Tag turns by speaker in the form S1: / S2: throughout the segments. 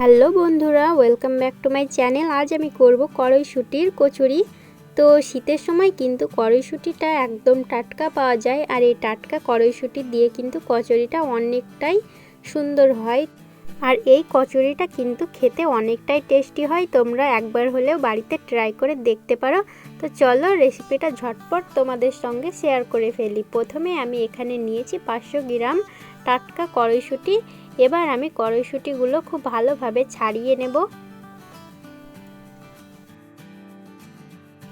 S1: Hello বন্ধুরা welcome back to my channel আজ আমি করব কড়াইশুটির কচুরি। তো শীতের সময় কিন্তু কড়াইশুটিটা একদম টাটকা পাওয়া যায়, আর এই টাটকা কড়াইশুটি দিয়ে কিন্তু কচুরিটা অনেকটাই সুন্দর হয়। আর এই কচুরিটা কিন্তু খেতে অনেকটাই টেস্টি হয়, তোমরা একবার হলেও বাড়িতে ট্রাই করে দেখতে পারো। তো চলো রেসিপিটা ঝটপট তোমাদের সঙ্গে শেয়ার করে ফেলি। প্রথমে আমি এখানে নিয়েছি পাঁচশো গ্রাম টাটকা কড়াইশুটি। এবার আমি কড়াইশুঁটিগুলো খুব ভালোভাবে ছাড়িয়ে নেব।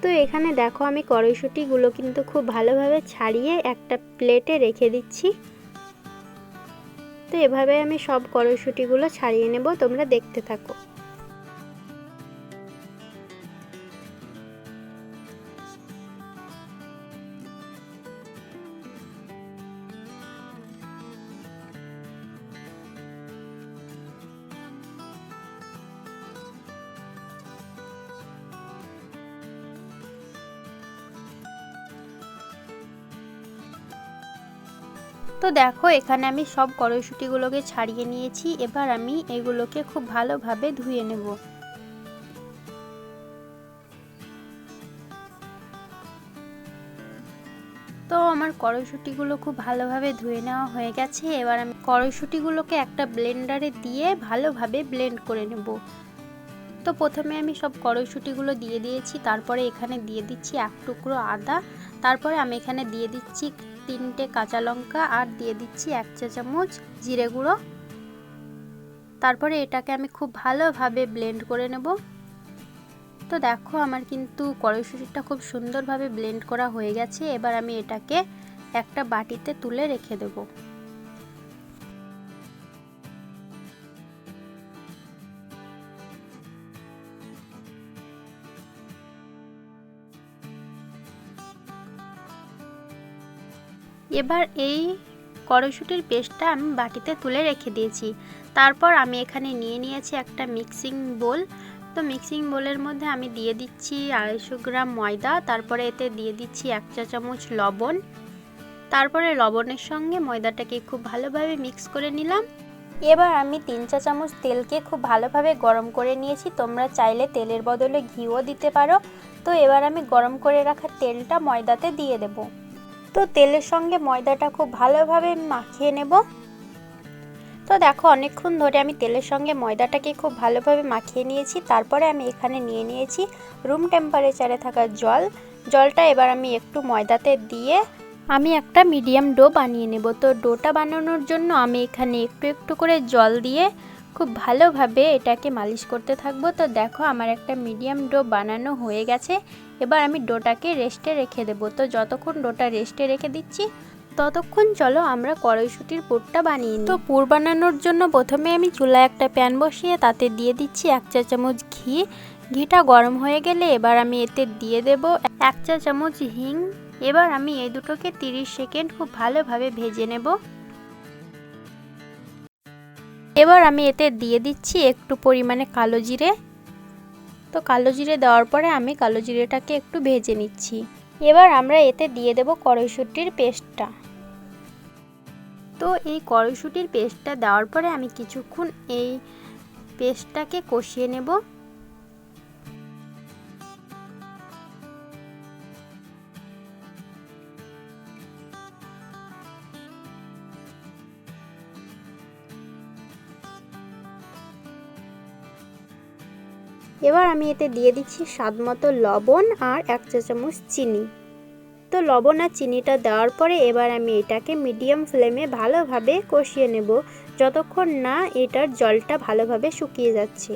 S1: তো এখানে দেখো আমি কড়াইশুঁটিগুলো কিন্তু খুব ভালোভাবে ছাড়িয়ে একটা প্লেটে রেখে দিচ্ছি। তো এভাবে আমি সব কড়াইশুঁটিগুলো ছাড়িয়ে নেব, তোমরা দেখতে থাকো। তো দেখো, এখানে আমি সব কড়াইশুটিগুলোকে ছাড়িয়ে নিয়েছি। এবার আমি এগুলোকে খুব ভালোভাবে ধুয়ে নেব। তো আমার কড়াইশুটিগুলো খুব ভালোভাবে ধুয়ে নেওয়া হয়ে গেছে। এবার আমি কড়াইশুটিগুলোকে একটা ব্লেন্ডারে দিয়ে ভালোভাবে ব্লেন্ড করে নেব। তো প্রথমে আমি সব কড়াইশুটিগুলো দিয়ে দিয়েছি, তারপরে এখানে দিয়ে দিচ্ছি এক টুকরো আদা, তারপরে আমি এখানে দিয়ে দিচ্ছি তিনটে কাঁচা লঙ্কা আর দিয়ে দিচ্ছি এক চা চামচ জিরে গুঁড়ো। তারপরে এটাকে আমি খুব ভালোভাবে ব্লেন্ড করে নেব। তো দেখো আমার কিন্তু কড়াইশুটিটা খুব সুন্দরভাবে ব্লেন্ড করা হয়ে গেছে। এবার আমি এটাকে একটা বাটিতে তুলে রেখে দেবো। এবার এই কড়াইশুটির পেস্টটা আমি বাটিতে তুলে রেখে দিয়েছি। তারপর আমি এখানে নিয়ে নিয়েছি একটা মিক্সিং বোল। তো মিক্সিং বোলের মধ্যে আমি দিয়ে দিচ্ছি আড়াইশো গ্রাম ময়দা, তারপরে এতে দিয়ে দিচ্ছি এক চা চামচ লবণ। তারপরে লবণের সঙ্গে ময়দাটাকে খুব ভালোভাবে মিক্স করে নিলাম। এবার আমি তিন চা চামচ তেলকে খুব ভালোভাবে গরম করে নিয়েছি। তোমরা চাইলে তেলের বদলে ঘিও দিতে পারো। তো এবার আমি গরম করে রাখা তেলটা ময়দাতে দিয়ে দেবো। তো তেলের সঙ্গে ময়দাটা খুব ভালোভাবে মাখিয়ে নেব। তো দেখো, অনেকক্ষণ ধরে আমি তেলের সঙ্গে ময়দাটাকে খুব ভালোভাবে মাখিয়ে নিয়েছি। তারপরে আমি এখানে নিয়ে নিয়েছি রুম টেম্পারেচারে থাকা জল। জলটা এবার আমি একটু ময়দাতে দিয়ে আমি একটা মিডিয়াম ডো বানিয়ে নেব। তো ডোটা বানানোর জন্য আমি এখানে একটু একটু করে জল দিয়ে খুব ভালোভাবে এটাকে মালিশ করতে থাকব। তো দেখো আমার একটা মিডিয়াম ডো বানানো হয়ে গেছে। এবার আমি ডোটাকে রেস্টে রেখে দেবো। তো যতক্ষণ ডোটা রেস্টে রেখে দিচ্ছি, ততক্ষণ চলো আমরা কড়াইশুটির পুরটা বানিয়ে নিই। তো পুর বানানোর জন্য প্রথমে আমি চুলায় একটা প্যান বসিয়ে তাতে দিয়ে দিচ্ছি এক চা চামচ ঘি। ঘিটা গরম হয়ে গেলে এবার আমি এতে দিয়ে দেব এক চা চামচ হিং। এবার আমি এই দুটোকে 30 সেকেন্ড খুব ভালোভাবে ভেজে নেব। এবার আমি এতে দিয়ে দিচ্ছি একটু পরিমাণে কালো জিরে। তো কালো জিরে দেওয়ার পরে আমি কালো জিরেটাকে একটু ভেজে নিচ্ছি। এবার আমরা এতে দিয়ে দেব কড়াইশুটির পেস্টটা। তো এই কড়াইশুটির পেস্টটা দেওয়ার পরে আমি কিছুক্ষণ এই পেস্টটাকে কষিয়ে নেব। এবার আমি এতে দিয়ে দিচ্ছি স্বাদ মতো লবণ আর এক চা চামচ চিনি। তো লবণ আর চিনিটা দেওয়ার পরে এবার আমি এটাকে মিডিয়াম ফ্লেমে ভালোভাবে কষিয়ে নেব, যতক্ষণ না এটার জলটা ভালোভাবে শুকিয়ে যাচ্ছে।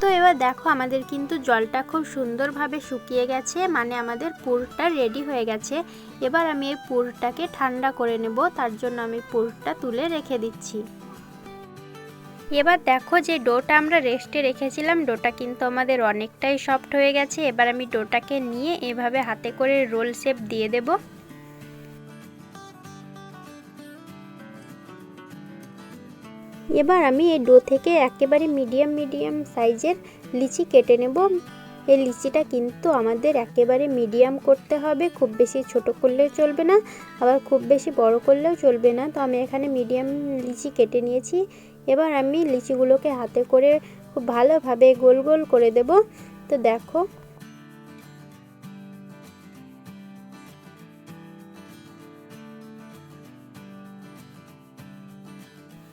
S1: তো এবার দেখো আমাদের কিন্তু জলটা খুব সুন্দরভাবে শুকিয়ে গেছে মানে আমাদের পুরটা রেডি হয়ে গেছে। এবার আমি এই পুরটাকে ঠান্ডা করে নেব, তার জন্য আমি পুরটা তুলে রেখে দিচ্ছি। এবার দেখো যে ডোটা আমরা রেস্টে রেখেছিলাম, ডোটা কিন্তু আমাদের অনেকটাই সফট হয়ে গেছে। এবার আমি ডোটাকে নিয়ে এভাবে হাতে করে রোল শেপ দিয়ে দেবো। এবার আমি এই ডো থেকে একেবারে মিডিয়াম মিডিয়াম সাইজের লিচি কেটে নেব। এই লিচিটা কিন্তু আমাদের একেবারে মিডিয়াম করতে হবে, খুব বেশি ছোট করলেও চলবে না, আবার খুব বেশি বড় করলেও চলবে না। তো আমি এখানে মিডিয়াম লিচি কেটে নিয়েছি। এবার আমি লিচিগুলোকে হাতে করে খুব ভালোভাবে গোল গোল করে দেব। তো দেখো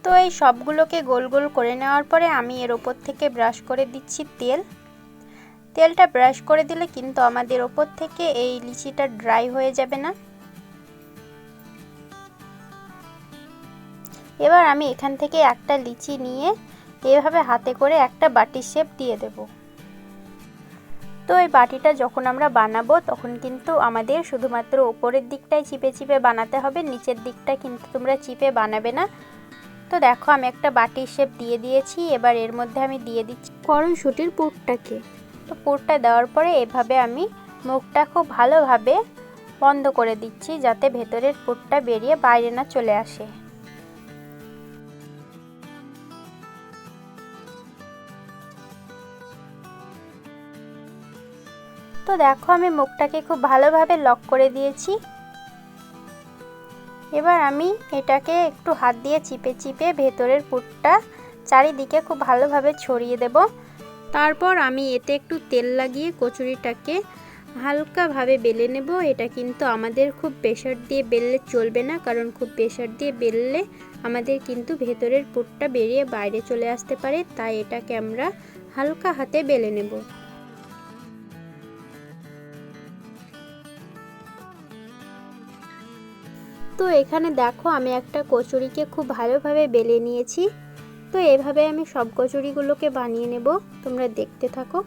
S1: তো এই সবগুলোকে গোল গোল করে নেওয়ার পরে আমি এর ওপর থেকে ব্রাশ করে দিচ্ছি তেল। তেলটা ব্রাশ করে দিলে কিন্তু আমাদের ওপর থেকে এই লিচিটা ড্রাই হয়ে যাবে না। এবার আমি এখান থেকে একটা লিচি নিয়ে এভাবে হাতে করে একটা বাটির শেপ দিয়ে দেব। তো এই বাটিটা যখন আমরা বানাবো তখন কিন্তু আমাদের শুধুমাত্র ওপরের দিকটাই চিপে চিপে বানাতে হবে, নিচের দিকটা কিন্তু তোমরা চিপে বানাবে না। তো দেখো আমি একটা বাটির শেপ দিয়ে দিয়েছি এবার এর মধ্যে আমি দিয়ে দিচ্ছি কড়াইশুটির পুরটাকে। তো পুরটা দেওয়ার পরে এভাবে আমি মুখটা খুব ভালোভাবে বন্ধ করে দিচ্ছি যাতে ভেতরের পুরটা বেরিয়ে বাইরে না চলে আসে। তো দেখো আমি মুখটাকে খুব ভালোভাবে লক করে দিয়েছি। এবার আমি এটাকে একটু হাত দিয়ে চিপে চিপে ভেতরের পুরটা চারিদিকে খুব ভালোভাবে ছড়িয়ে দেব। তারপর আমি এতে একটু তেল লাগিয়ে কচুরিটাকে হালকাভাবে বেলে নেব। এটা কিন্তু আমাদের খুব প্রেশার দিয়ে বেললে চলবে না, কারণ খুব প্রেশার দিয়ে বেললে আমাদের কিন্তু ভেতরের পুরটা বেরিয়ে বাইরে চলে আসতে পারে। তাই এটাকে আমরা হালকা হাতে বেলে নেব। তো এখানে দেখো আমি একটা কচুরিকে খুব ভালোভাবে বেলে নিয়েছি। তো এভাবে আমি সব কচুরিগুলোকে বানিয়ে নেব। তোমরা দেখতে থাকো।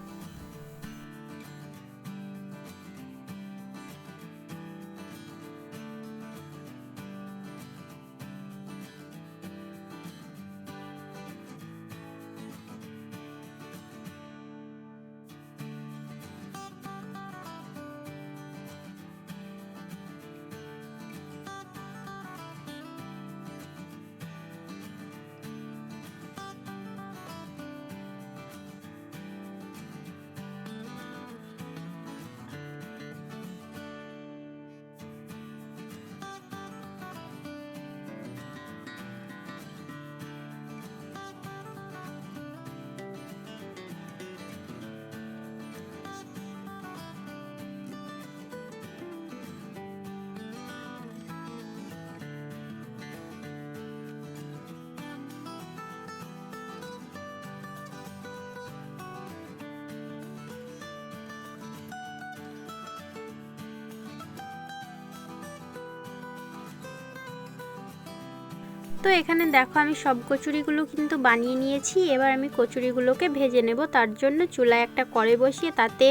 S1: তো এখানে দেখো আমি সব কচুরিগুলো কিন্তু বানিয়ে নিয়েছি। এবার আমি কচুরিগুলোকে ভেজে নেব। তার জন্য চুলায় একটা কড়াই বসিয়ে তাতে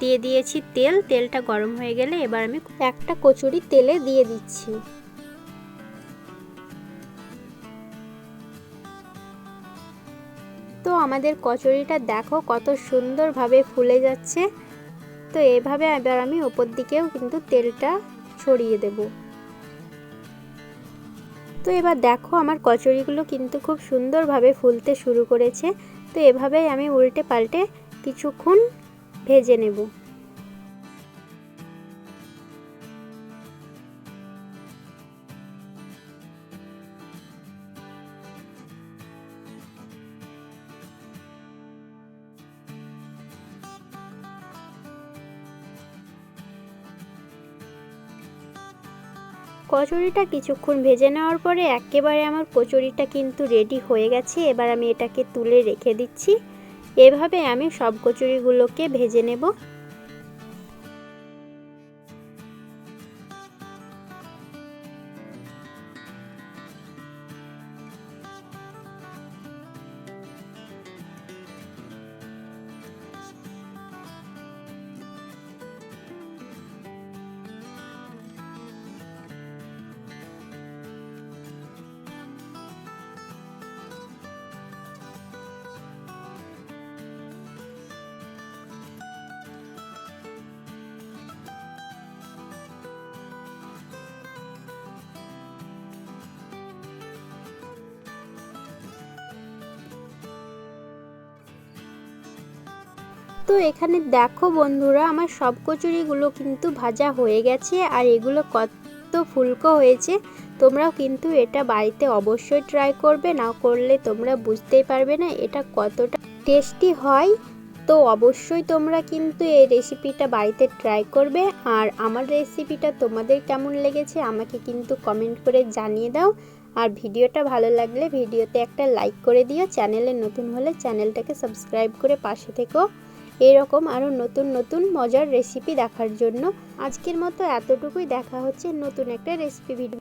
S1: দিয়ে দিয়েছি তেল। তেলটা গরম হয়ে গেলে এবার আমি একটা কচুরি তেলে দিয়ে দিচ্ছি। তো আমাদের কচুরিটা দেখো কত সুন্দরভাবে ফুলে যাচ্ছে। তো এভাবে এবার আমি ওপর দিকেও কিন্তু তেলটা ছড়িয়ে দেবো। তো এবার দেখো আমার কচুরিগুলো কিন্তু খুব সুন্দরভাবে ফুলতে শুরু করেছে। তো এভাবেই আমি উল্টে পাল্টে কিছুক্ষণ ভেজে নেব। কচুরিটা কিছুক্ষণ ভেজে নেওয়ার পরে একেবারে আমার কচুরিটা কিন্তু রেডি হয়ে গেছে। এবার আমি এটাকে তুলে রেখে দিচ্ছি। এভাবে আমি সব কচুরিগুলোকে ভেজে নেব। তো এখানে দেখো বন্ধুরা, আমার সব কচুরিগুলো কিন্তু ভাজা হয়ে গেছে আর এগুলো কত ফুলকো হয়েছে। তোমরাও কিন্তু এটা বাড়িতে অবশ্যই ট্রাই করবে, না করলে তোমরা বুঝতেই পারবে না এটা কতটা টেস্টি হয়। তো অবশ্যই তোমরা কিন্তু এই রেসিপিটা বাড়িতে ট্রাই করবে আর আমার রেসিপিটা তোমাদের কেমন লেগেছে আমাকে কিন্তু কমেন্ট করে জানিয়ে দাও। আর ভিডিওটা ভালো লাগলে ভিডিওতে একটা লাইক করে দিও, চ্যানেলে নতুন হলে চ্যানেলটাকে সাবস্ক্রাইব করে পাশে থেকো। এরকম আরও নতুন নতুন মজার রেসিপি দেখার জন্য আজকের মতো এতটুকুই। দেখা হচ্ছে নতুন একটা রেসিপি ভিডিও